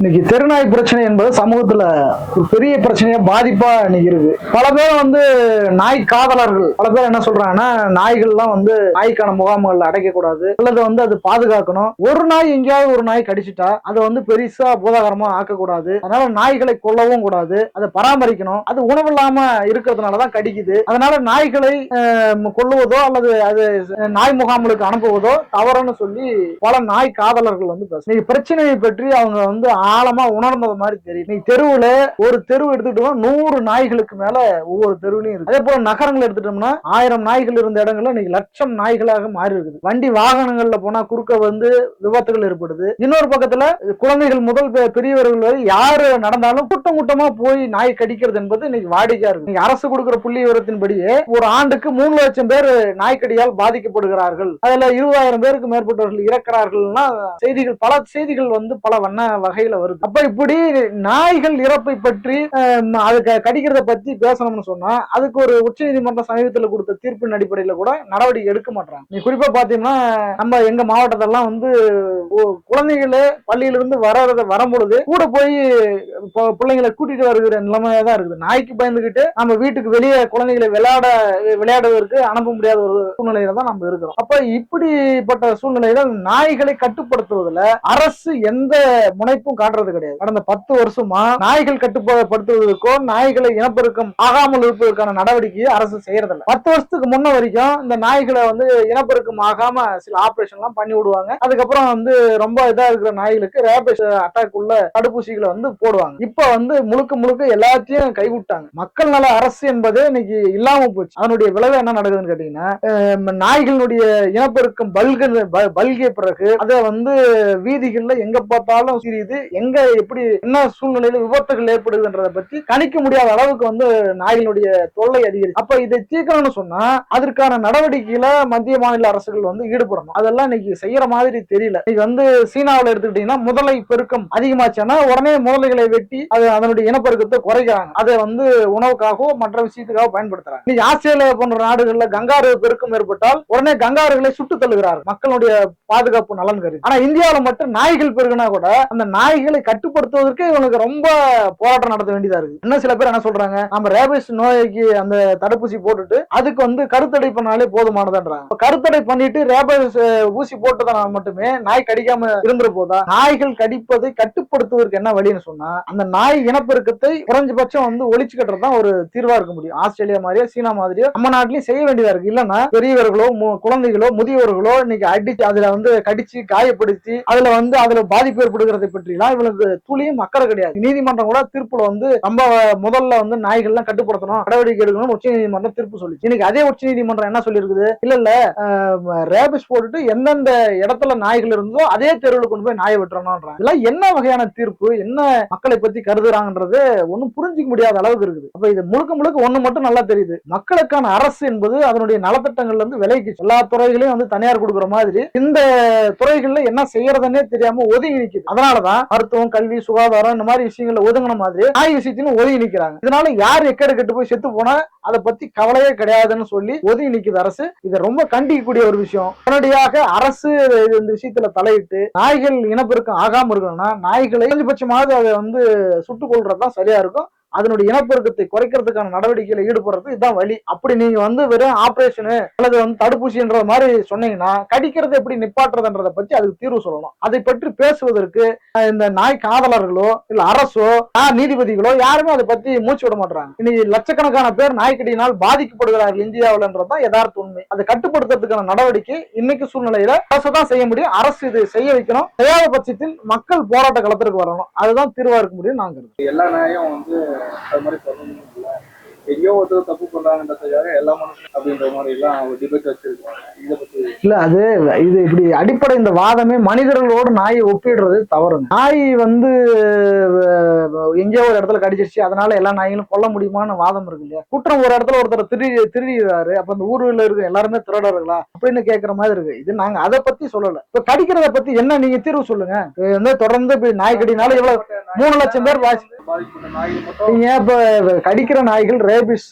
இன்னைக்கு தெருநாய் பிரச்சனை என்பது சமூகத்துல ஒரு பெரிய பிரச்சனையா பாதிப்பா இன்னைக்கு இருக்கு பல பேர் வந்து நாய் காதலர்கள். பல பேர் என்ன சொல்றாங்கன்னா நாய்கள்லாம் வந்து நாய்க்கான முகாம்கள் அடைக்க கூடாது அல்லது வந்து அது பாதுகாக்கணும். ஒரு நாய் எங்கேயாவது ஒரு நாய் கடிச்சிட்டா அதை வந்து பெருசா பூதாகரமா ஆக்கக்கூடாது. அதனால நாய்களை கொல்லவும் கூடாது. அதை பராமரிக்கணும். அது உணவு இல்லாம இருக்கிறதுனாலதான் கடிக்குது. அதனால நாய்களை கொள்ளுவதோ கொல்லுவதோ அல்லது அது நாய் முகாம்களுக்கு அனுப்புவதோ தவறுன்னு சொல்லி பல நாய் காதலர்கள் வந்து பேசுறாங்க. பிரச்சனையை பற்றி அவங்க வந்து ஆழமா உணர்ந்தது மாதிரி தெரியும். இன்னைக்கு தெருவுல ஒரு தெருவு எடுத்துக்கிட்டோம்னா நூறு நாய்களுக்கு மேல ஒவ்வொரு தெருவுலையும் இருக்கு. அதே போல நகரங்கள் எடுத்துட்டோம்னா ஆயிரம் நாய்கள் இருந்த இடங்கள்ல இன்னைக்கு லட்சம் நாய்களாக மாறி இருக்குது. வண்டி வாகனங்கள்ல போனா குறுக்க வந்து விபத்துகள் ஏற்படுது. இன்னொரு பக்கத்துல குழந்தைகள் முதல் பெ- பெரியவர்கள் வரை யாரு நடந்தாலும் கூட்டம் கூட்டமா போய் நாய் கடிக்கிறது என்பது இன்னைக்கு வாடிக்கையா இருக்கு. இன்னைக்கு அரசு கொடுக்கிற புள்ளி விவரத்தின்படியே ஒரு ஆண்டுக்கு மூணு லட்சம் பேர் நாய்க்கடியால் பாதிக்கப்படுகிறார்கள். அதுல இருபதாயிரம் பேருக்கு மேற்பட்டவர்கள் இறக்கிறார்கள்னா செய்திகள் பல செய்திகள் வந்து பல வண்ண வகையில வருது. அப்ப இப்படி நாய்கள் இறப்பை பற்றி அது க- கடிக்கிறத பத்தி பேசணும்னு சொன்னா அதுக்கு ஒரு உச்சநீதிமன்றம் சமீபத்துல கொடுத்த தீர்ப்பின் அடிப்படையில கூட நடவடிக்கை எடுக்க மாட்டாங்க நீ குறிப்பா பாத்தீங்கன்னா நம்ம எங்க மாவட்டத்தெல்லாம் வந்து குழந்தைகளே பள்ளியிலிருந்து வர்றத வரும்பொழுது கூட போய் இப்போ பிள்ளைங்களை கூட்டிட்டு வருகிற நிலைமையா தான் இருக்குது. நாய்க்கு பயந்துகிட்டு நம்ம வீட்டுக்கு வெளியே குழந்தைகளை விளையாட விளையாடுவதற்கு அனுப்ப முடியாத ஒரு சூழ்நிலையில தான் நம்ம இருக்கிறோம். அப்ப இப்படிப்பட்ட சூழ்நிலையில நாய்களை கட்டுப்படுத்துவதில் அரசு எந்த முனைப்பும் காட்டுறது கிடையாது. கடந்த பத்து வருஷமா நாய்கள் கட்டுப்படுத்துவதற்கோ நாய்களை இனப்பெருக்கம் ஆகாமல் இருப்பதற்கான நடவடிக்கையை அரசு செய்யறதில்ல. பத்து வருஷத்துக்கு முன்ன வரைக்கும் இந்த நாய்களை வந்து இனப்பெருக்கம் ஆகாம சில ஆபரேஷன் எல்லாம் பண்ணி விடுவாங்க. அதுக்கப்புறம் வந்து ரொம்ப இதா இருக்கிற நாய்களுக்கு ரேபிஸ் அட்டாக் உள்ள தடுப்பூசிகளை வந்து போடுவாங்க. இப்ப வந்து முழுக்க முழுக்க எல்லாத்தையும் கைவிட்டாங்க. மக்கள் நல அரசு என்பதே இன்னைக்கு இல்லாம போச்சு. அதனுடைய விளைவு என்ன நடக்குதுன்னு கேட்டீங்கன்னா நாய்களுடைய இனப்பெருக்கம் பல்க பல்கிய பிறகு அதை வந்து வீதிகள்ல எங்க பார்த்தாலும் சிரியுது எங்க எப்படி என்ன சூழ்நிலையில விபத்துகள் ஏற்படுதுன்றதை பத்தி கணிக்க முடியாத அளவுக்கு வந்து நாய்களுடைய தொல்லை அதிகரிச்சு. அப்ப இதை தீர்க்கணும்னு சொன்னா அதற்கான நடவடிக்கையில மத்திய மாநில அரசுகள் வந்து ஈடுபடணும். அதெல்லாம் இன்னைக்கு செய்யற மாதிரி தெரியல. இன்னைக்கு வந்து சீனாவில் எடுத்துக்கிட்டீங்கன்னா முதலை பெருக்கம் அதிகமாச்சுன்னா உடனே முதலைகளை வெட்டி அது அதனுடைய இனப்பெருக்கத்தை குறைக்கிறாங்க. அதை வந்து உணவுக்காகவோ மற்ற விஷயத்துக்காக பயன்படுத்துறாங்க. இன்னைக்கு ஆஸ்திரேலியா போன்ற நாடுகள்ல கங்காரு பெருக்கம் ஏற்பட்டால் உடனே கங்காருகளை சுட்டு தள்ளுகிறார் மக்களுடைய பாதுகாப்பு நலன் கருதி. ஆனா இந்தியாவில மட்டும் நாய்கள் பெருகுனா கூட அந்த நாய்கள் கட்டுப்படுத்துவதற்கு இவனுக்கு ரொம்ப போராட்டம் நடத்த வேண்டியதா இருக்கு. இன்னும் சில பேர் என்ன சொல்றாங்க? நம்ம ரேபிஸ் நோய்க்கு அந்த தடுப்பூசி போட்டுட்டு அதுக்கு வந்து கருத்தடை பண்ணாலே போதுமானதுன்றாங்க. கருத்தடை பண்ணிட்டு ரேபிஸ் ஊசி போட்டதனால மட்டுமே நாய் கடிக்காம இருந்துற போதா? நாய்கள் கடிப்பதை கட்டுப்படுத்துவதற்கு என்ன வழின்னு சொன்னா அந்த நாய் இனப்பெருக்கத்தை குறைஞ்சபட்சம் வந்து ஒழிச்சு கட்டுறது தான் ஒரு தீர்வா இருக்க முடியும். ஆஸ்திரேலியா மாதிரியோ சீனா மாதிரியோ நம்ம நாட்டிலயும் செய்ய வேண்டியதா இருக்கு. இல்லைன்னா பெரியவர்களோ மு- குழந்தைகளோ முதியவர்களோ இன்னைக்கு அடிச்சு அதுல வந்து கடிச்சு காயப்படுத்தி அதுல வந்து அதுல பாதிப்பு ஏற்படுகிறதை பற்றிலாம் இவனுக்கு துளியும் அக்கறை கிடையாது. நீதிமன்றம் கூட தீர்ப்புல வந்து நம்ம முதல்ல வந்து நாய்கள்லாம் கட்டுப்படுத்தணும் நடவடிக்கை எடுக்கணும் உச்ச நீதிமன்றம் தீர்ப்பு சொல்லி இன்னைக்கு அதே உச்ச நீதிமன்றம் என்ன சொல்லியிருக்குது? இல்ல இல்ல ரேபிஸ் போட்டுட்டு எந்தெந்த இடத்துல நாய்கள் இருந்தோ அதே தெருவில் கொண்டு போய் நாயை விட்டுறணும்ன்றாங்க. இதெல்லாம் என்ன வகையான தீர்ப்பு? என்ன மக்களை பத்தி கருதுறாங்கன்றது ஒன்னும் புரிஞ்சிக்க முடியாத அளவுக்கு இருக்குது. அப்ப இது முழுக்க முழுக்க ஒண்ணு மட்டும் நல்லா தெரியுது. மக்களுக்கான அரசு என்பது அதனுடைய நலத்திட்டங்கள்ல இருந்து விலைக்கு எல்லா துறைகளையும் வந்து தனியார் கொடுக்குற மாதிரி இந்த துறைகள்ல என்ன செய்யறதுன்னே தெரியாம ஒதுங்கி நிற்குது அதனாலதான் மருத்துவம் கல்வி சுகாதாரம் இந்த மாதிரி விஷயங்களை ஒதுங்கின மாதிரி நாய் விஷயத்தையும் ஒதுங்கி நிக்கிறாங்க. இதனால யார் எக்கடு கெட்டு போய் செத்து போனா அதை பத்தி கவலையே கிடையாதுன்னு சொல்லி ஒதுங்கி நிக்குது அரசு. இதை ரொம்ப கண்டிக்கக்கூடிய ஒரு விஷயம். உடனடியாக அரசு இந்த விஷயத்துல தலையிட்டு நாய்கள் இனப்பெருக்கம் ஆகாம இருக்கணும்னா நாய்களை குறைஞ்சபட்சமாவது அதை வந்து சுட்டுக் கொள்றதுதான் சரியா இருக்கும். அதனுடைய இனப்பெருக்கத்தை குறைக்கிறதுக்கான நடவடிக்கையில ஈடுபடுறது இதுதான் வழி அப்படி நீங்க வந்து வெறும் ஆபரேஷனு அல்லது வந்து தடுப்பூசின்ற மாதிரி சொன்னீங்கன்னா கடிக்கிறது எப்படி நிப்பாட்டுறதுன்றதை பத்தி அதுக்கு தீர்வு சொல்லணும். அதை பற்றி பேசுவதற்கு இந்த நாய் காதலர்களோ இல்ல அரசோ நீதிபதிகளோ யாருமே அதை பத்தி மூச்சு விட மாட்டாங்க இன்னைக்கு லட்சக்கணக்கான பேர் நாய்க்கடியினால் பாதிக்கப்படுகிறார்கள் இந்தியாவில்ன்றதுதான் யதார்த்த உண்மை. அதை கட்டுப்படுத்துறதுக்கான நடவடிக்கை இன்னைக்கு சூழ்நிலையில அரசு தான் செய்ய முடியும். அரசு இது செய்ய வைக்கணும். செய்யாத பட்சத்தில் மக்கள் போராட்ட களத்திற்கு வரணும். அதுதான் தீர்வா இருக்க முடியும் நாங்க எல்லா நாயும் வந்து அது மாதிரி சொல்லணும் இல்லை எங்கேயோ ஒருத்தர் தப்பு பண்றாங்கன்றதுக்காக எல்லா மனுஷனும் அப்படின்ற மாதிரி எல்லாம் ஒரு டிபேட் வச்சிருக்கோம் இதை பத்தி இல்ல அது இது இப்படி அடிப்படை இந்த வாதமே மனிதர்களோடு நாயை ஒப்பிடுறது தவறுங்க. நாய் வந்து எங்கேயோ ஒரு இடத்துல கடிச்சிருச்சு அதனால எல்லா நாய்களும் கொல்ல முடியுமான்னு வாதம் இருக்கு இல்லையா? குற்றம் ஒரு இடத்துல ஒருத்தர் திருடி திருடிறாரு அப்ப அந்த ஊர்ல இருக்க எல்லாருமே திருடர்களா? அப்படின்னு கேக்குற மாதிரி இருக்கு. இது நாங்க அதை பத்தி சொல்லல. இப்ப கடிக்கிறத பத்தி என்ன நீங்க தீர்வு சொல்லுங்க? வந்து தொடர்ந்து இப்ப நாய் கடினால இவ்வளவு மூணு லட்சம் பேர் நீங்க இப்ப கடிக்கிற நாய்கள் ரேபிஸ்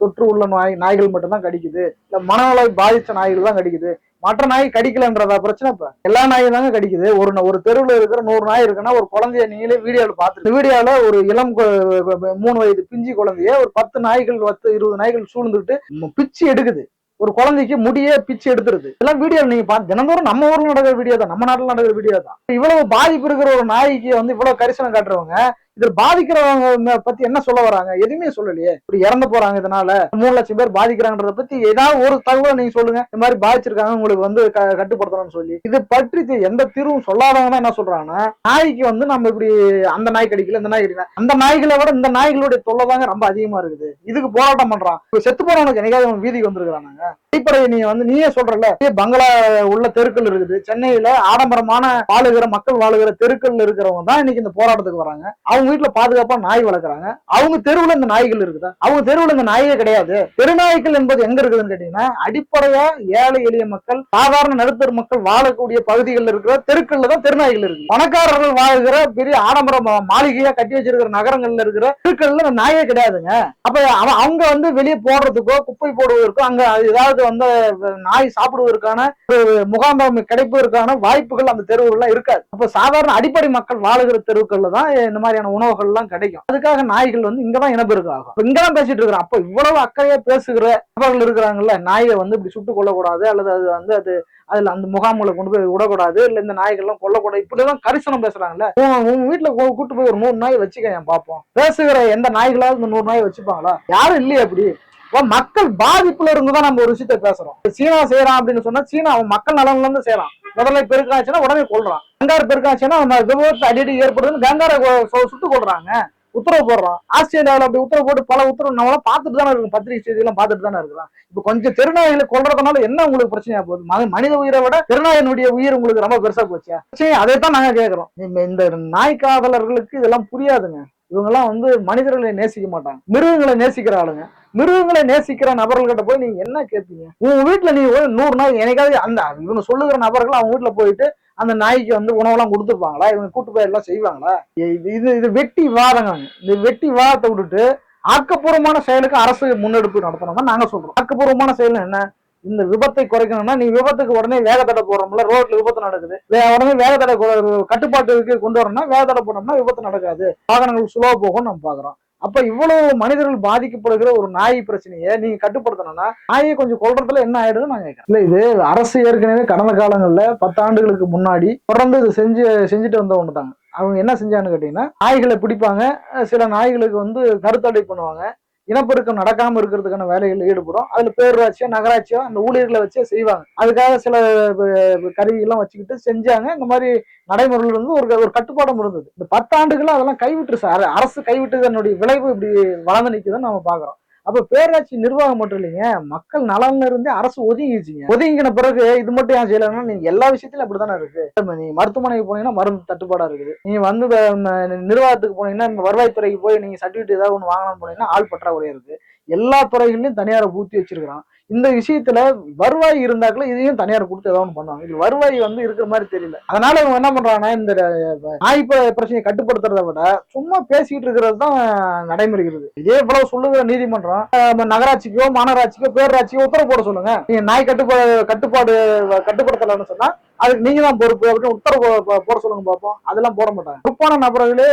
தொற்று உள்ள நாய் நாய்கள் மட்டும்தான் கடிக்குது. இல்ல மனநல பாதித்த நாய்கள் தான் கடிக்குது. மற்ற நாய் கடிக்கலன்றதா பிரச்சனை இப்ப? எல்லா நாயும் தாங்க கடிக்குது. ஒரு ஒரு தெருவில் இருக்கிற நூறு நாய் இருக்குன்னா ஒரு குழந்தைய நீங்களே வீடியோல பார்த்து வீடியோல ஒரு இளம் மூணு வயது பிஞ்சி குழந்தைய ஒரு பத்து நாய்கள் பத்து இருபது நாய்கள் சூழ்ந்துட்டு பிச்சு எடுக்குது. ஒரு குழந்தைக்கு முடியே பிச்சு எடுத்துருது. எல்லாம் வீடியோ நீங்க பார்த்து தினந்தோறும் நம்ம ஊர்ல நடக்கிற வீடியோ தான் நம்ம நாட்டுல நடக்கிற வீடியோ தான் இவ்வளவு பாதிப்பு இருக்கிற ஒரு நாய்க்கு வந்து இவ்வளவு கரிசனம் காட்டுறவங்க இதில் பாதிக்கிறவங்க பத்தி என்ன சொல்ல வராங்க? எதுவுமே சொல்லலையே. இப்படி இறந்து போறாங்க இதனால. மூணு லட்சம் பேர் பாதிக்கிறாங்கன்றத பத்தி ஏதாவது ஒரு தகவல் நீங்க சொல்லுங்க. இந்த மாதிரி பாதிச்சிருக்காங்க உங்களுக்கு வந்து க- கட்டுப்படுத்தணும்னு சொல்லி. இது பற்றி எந்த தீர்வும் சொல்லாதவங்க என்ன சொல்றாங்கன்னா நாய்க்கு வந்து நம்ம இப்படி அந்த நாய் கடிக்கல இந்த நாய் கடிக்கல. அந்த நாய்களை விட இந்த நாய்களுடைய தொல்லை தாங்க ரொம்ப அதிகமா இருக்குது. இதுக்கு போராட்டம் பண்றான். செத்து போறவனுக்கு என்னைக்காவது அவன் வீதிக்கு வந்திருக்கிறாங்க அடிப்படையை நீ வந்து நீயே சொல்றல பங்களா உள்ள தெருக்கள் இருக்குது. சென்னையில ஆடம்பரமான வாழுகிற மக்கள் வாழுகிற தெருக்கள் இருக்கிறவங்க தான் இன்னைக்கு இந்த போராட்டத்துக்கு வராங்க. அவங்க வீட்டுல பாதுகாப்பா நாய் வளர்க்குறாங்க. அவங்க தெருவுல இந்த நாய்கள் இருக்குதா? அவங்க தெருவுல இந்த நாயே கிடையாது. தெருநாய்கள் என்பது எங்க இருக்குதுன்னு கேட்டீங்கன்னா அடிப்படையா ஏழை எளிய மக்கள் சாதாரண நடுத்தர மக்கள் வாழக்கூடிய பகுதிகளில் இருக்கிற தெருக்கள்ல தான் தெருநாய்கள் இருக்கு பணக்காரர்கள் வாழ்கிற பெரிய ஆடம்பர மாளிகையா கட்டி வச்சிருக்கிற நகரங்கள்ல இருக்கிற தெருக்கள்ல இந்த நாயே கிடையாதுங்க. அப்ப அவ- அவங்க வந்து வெளியே போடுறதுக்கோ குப்பை போடுவதற்கோ அங்க ஏதாவது வந்து நாய் சாப்பிடுவதற்கான ஒரு கிடைப்பதற்கான வாய்ப்புகள் அந்த தெருவுகள்லாம் இருக்காது. அப்ப சாதாரண அடிப்படை மக்கள் வாழுகிற தெருவுகள்ல தான் இந்த மாதிரியான உணவுகள் எல்லாம் கிடைக்கும். அதுக்காக நாய்கள் வந்து இங்கதான் இனப்பெருக்கம் ஆகும் இங்கதான் பேசிட்டு இருக்கிறோம். அப்ப இவ்வளவு அக்கறையா பேசுகிற நபர்கள் இருக்கிறாங்கல்ல நாயை வந்து இப்படி சுட்டு கொல்லக்கூடாது அல்லது அது வந்து அது அதுல அந்த முகாம்களை கொண்டு போய் விடக்கூடாது இல்ல இந்த நாய்கள்லாம் கொல்லக்கூடாது இப்படிதான் கரிசனம் பேசுறாங்கல்ல. உன் வீட்டுல கூ- கூட்டு போய் ஒரு நூறு நாய் வச்சுக்க பாப்போம். பார்ப்போம் பேசுகிற எந்த நாய்களாவது இந்த நூறு நாய் வச்சுப்பாங்களா? யாரும் இல்லையே அப்படி. மக்கள் பாதிப்புல இருந்து தான் நம்ம ஒரு விஷயத்த பேசுறோம். சீனா செய்யறான் அப்படின்னு சொன்னா சீனா அவன் மக்கள் நலன்ல இருந்து செய்யறான். முதல்ல பெருக்காச்சுன்னா உடனே கொள்றான் கங்காரு பெருக்காச்சுன்னா விபத்து அடிக்கடி ஏற்படுதுன்னு கங்காரை சுட்டு கொள்றாங்க உத்தரவு போடுறான். ஆஸ்திரேலியாவில் அப்படி உத்தரவு போட்டு பல உத்தரவு நம்மளாம் பார்த்துட்டு தானே இருக்கும். பத்திரிகை செய்தியெல்லாம் பார்த்துட்டு தானே இருக்கிறோம் இப்போ கொஞ்சம் திருநாய்களை கொள்றதுனால என்ன உங்களுக்கு பிரச்சனையா போகுது? மனித உயிரை விட திருநாயினுடைய உயிர் உங்களுக்கு ரொம்ப பெருசா போச்சா? சரி அதை தான் நாங்க கேட்கறோம். இந்த- இந்த நாய் காதலர்களுக்கு இதெல்லாம் புரியாதுங்க. இவங்கெல்லாம் வந்து மனிதர்களை நேசிக்க மாட்டாங்க. மிருகங்களை நேசிக்கிற ஆளுங்க. மிருகங்களை நேசிக்கிற நபர்கள்கிட்ட போய் நீங்க என்ன கேட்பீங்க? உங்க வீட்டுல நீ ஒரு நூறு நாள் எனக்காவது அந்த இவங்க சொல்லுகிற நபர்கள் அவங்க வீட்டுல போயிட்டு அந்த நாய்க்கு வந்து உணவெல்லாம் கொடுத்துருப்பாங்களா? இவங்க கூட்டு போய் எல்லாம் செய்வாங்களா? இது இது இது வெட்டி வாதங்க இந்த வெட்டி வாதத்தை விட்டுட்டு ஆக்கப்பூர்வமான செயலுக்கு அரசு முன்னெடுப்பு நடத்தணும்னா நாங்க சொல்றோம். ஆக்கப்பூர்வமான செயல் என்ன? இந்த விபத்தை குறைக்கணும்னா நீ விபத்துக்கு உடனே வேக தடை போடுறோம்ல ரோட்ல விபத்து நடக்குது. உடனே வேக தடை கட்டுப்பாட்டுக்கு கொண்டு வரணும்னா வேக தடை போனோம்னா விபத்து நடக்காது. வாகனங்கள் சுலோ போகும் நம்ம பாக்குறோம். அப்ப இவ்வளவு மனிதர்கள் பாதிக்கப்படுகிற ஒரு நாய் பிரச்சனையை நீங்க கட்டுப்படுத்தணும்னா நாயை கொஞ்சம் கொள்றதுல என்ன ஆயிடுதுன்னு நான் கேட்கறேன் இல்ல இது அரசு ஏற்கனவே கடந்த காலங்கள்ல பத்தாண்டுகளுக்கு முன்னாடி தொடர்ந்து இது செஞ்சு செஞ்சுட்டு வந்த ஒன்று தாங்க அவங்க என்ன செஞ்சாங்கன்னு கேட்டீங்கன்னா நாய்களை பிடிப்பாங்க. சில நாய்களுக்கு வந்து கருத்தடை பண்ணுவாங்க. இனப்பெருக்கம் நடக்காம இருக்கிறதுக்கான வேலைகள் ஈடுபடும் அதுல பேரூராட்சியோ நகராட்சியோ அந்த ஊழியர்களை வச்சே செய்வாங்க. அதுக்காக சில கருவிகள்லாம் வச்சுக்கிட்டு செஞ்சாங்க. இந்த மாதிரி நடைமுறையில் இருந்து ஒரு ஒரு கட்டுப்பாடும் இருந்தது. இந்த பத்தாண்டுகளும் அதெல்லாம் கைவிட்டு சார் அரசு கைவிட்டதனுடைய விளைவு இப்படி வளர்ந்து நிற்குதுன்னு நம்ம பாக்குறோம். அப்ப பேராட்சி நிர்வாகம் மட்டும் இல்லைங்க. மக்கள் நலன்ல இருந்தே அரசு ஒதுங்கிச்சுங்க ஒதுங்கின பிறகு இது மட்டும் ஏன் செய்யலைன்னா நீங்க எல்லா விஷயத்திலும் அப்படித்தானே இருக்கு. நீ நீங்க மருத்துவமனைக்கு போனீங்கன்னா மருந்து தட்டுப்பாடா இருக்குது. நீங்க வந்து நிர்வாகத்துக்கு போனீங்கன்னா வருவாய்த்துறைக்கு போய் நீங்க சர்டிபிகேட் ஏதாவது ஒன்று வாங்கணும்னு போனீங்கன்னா ஆள் பற்றாக்குறையா இருக்கு. எல்லா துறைகளிலும் தனியாரை பூத்தி வச்சிருக்கிறான். இந்த விஷயத்துல வருவாய் இருந்தாக்கள இதையும் தனியார் கொடுத்து ஏதாவது பண்ணுவாங்க. இது வருவாய் வந்து இருக்கிற மாதிரி தெரியல. அதனால இவங்க என்ன பண்றாங்கன்னா இந்த நாய் பிரச்சனையை கட்டுப்படுத்துறத விட சும்மா பேசிக்கிட்டு இருக்கிறது தான் நடைமுறைகிறது. இதே போல சொல்லுகிற நீதிமன்றம் அஹ், நகராட்சிக்கோ மாநகராட்சிக்கோ பேரூராட்சிக்கோ உத்தரவு போட சொல்லுங்க. நீங்க நாய் கட்டுப்பாடு கட்டுப்பாடு கட்டுப்படுத்தலைன்னு சொன்னா அதுக்கு நீங்க தான் பொறுப்பு. அப்படின்னு உத்தரவு போட சொல்லுங்க பார்ப்போம் அதெல்லாம் போட மாட்டாங்க. பொறுப்பான நபர்களே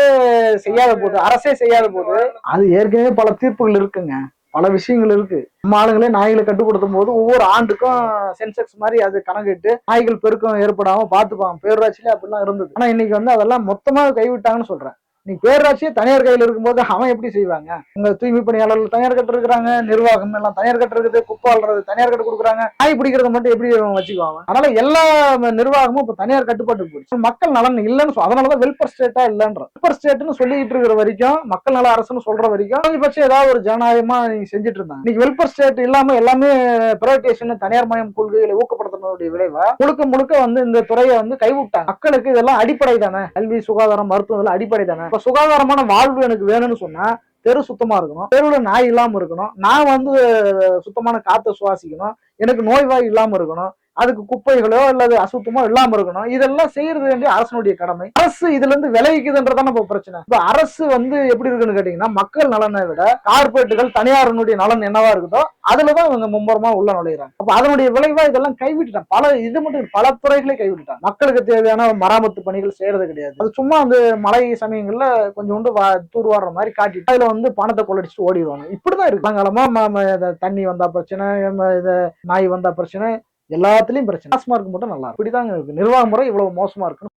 செய்யாத போது அரசே செய்யாத போது அது ஏற்கனவே பல தீர்ப்புகள் இருக்குங்க. பல விஷயங்கள் இருக்கு. நம்ம ஆளுங்களே நாய்களை கட்டுப்படுத்தும் போது ஒவ்வொரு ஆண்டுக்கும் சென்செக்ஸ் மாதிரி அது கணக்கிட்டு நாய்கள் பெருக்கம் ஏற்படாம பார்த்துப்பாங்க. பேரூராட்சியிலே அப்படிலாம் இருந்தது. ஆனா இன்னைக்கு வந்து அதெல்லாம் மொத்தமா கைவிட்டாங்கன்னு சொல்றேன். நீ பேரூராட்சியே தனியார் கையில் இருக்கும்போது அவன் எப்படி செய்வாங்க? உங்க தூய்மை பணியாளர்கள் தனியார் கட்டு இருக்கிறாங்க நிர்வாகம் எல்லாம் தனியார் கட்டு இருக்குது குப்பை தனியார் கட்டு கொடுக்குறாங்க. நாய் பிடிக்கிறத மட்டும் எப்படி வச்சுக்குவாங்க அதனால எல்லா நிர்வாகமும் இப்ப தனியார் கட்டுப்பாட்டு போயிடுச்சு. மக்கள் நலன் இல்லைன்னு அதனாலதான் வெல்பர் ஸ்டேட்டா இல்லைன்ற வெல்பர் ஸ்டேட்னு சொல்லிட்டு இருக்கிற வரைக்கும் மக்கள் நல அரசுன்னு சொல்ற வரைக்கும் குறைஞ்சபட்சம் ஏதாவது ஒரு ஜனநாயகமா நீங்க செஞ்சுட்டு இருந்தாங்க இன்னைக்கு வெல்பர் ஸ்டேட் இல்லாம எல்லாமே பிரைவேட்டேஷன் தனியார் மயம் கொள்கைகளை ஊக்கப்படுத்தினுடைய விளைவா முழுக்க முழுக்க வந்து இந்த துறையை வந்து கைவிட்டாங்க. மக்களுக்கு இதெல்லாம் அடிப்படை தானே கல்வி சுகாதாரம் மருத்துவம் இதெல்லாம் அடிப்படை தானே இப்ப சுகாதாரமான வாழ்வு எனக்கு வேணும்னு சொன்னா தெரு சுத்தமா இருக்கணும். தெருவுல நாய் இல்லாம இருக்கணும். நான் வந்து சுத்தமான காத்த சுவாசிக்கணும். எனக்கு நோய்வாய் இல்லாம இருக்கணும். அதுக்கு குப்பைகளோ அல்லது அசுத்தமோ இல்லாம இருக்கணும். இதெல்லாம் செய்யறது வேண்டிய அரசனுடைய கடமை. அரசு இதுல இருந்து விலகிக்குதுன்றதான இப்ப பிரச்சனை. இப்ப அரசு வந்து எப்படி இருக்குன்னு கேட்டீங்கன்னா மக்கள் நலனை விட கார்பரேட்டுகள் தனியாரனுடைய நலன் என்னவா இருக்குதோ அதுலதான் இவங்க மும்பரமா உள்ள நுழையிறாங்க. அப்ப அதனுடைய விளைவா இதெல்லாம் கைவிட்டுட்டான் பல இது மட்டும் பல துறைகளை கைவிட்டுட்டான் மக்களுக்கு தேவையான மராமத்து பணிகள் செய்யறது கிடையாது. அது சும்மா அந்த மழை சமயங்கள்ல கொஞ்சோண்டு வா- தூர்வாடுற மாதிரி காட்டிட்டு அதுல வந்து பணத்தை கொள்ளடிச்சுட்டு ஓடிடுவாங்க. இப்படிதான் இருக்கு. காலமா தண்ணி வந்தா பிரச்சனை நாய் வந்தா பிரச்சனை எல்லாத்துலயும் பிரச்சனை. டாஸ்மார்க் மட்டும் நல்லா இப்படிதான் இருக்கு. நிர்வாக முறை இவ்வளவு மோசமா இருக்கணும்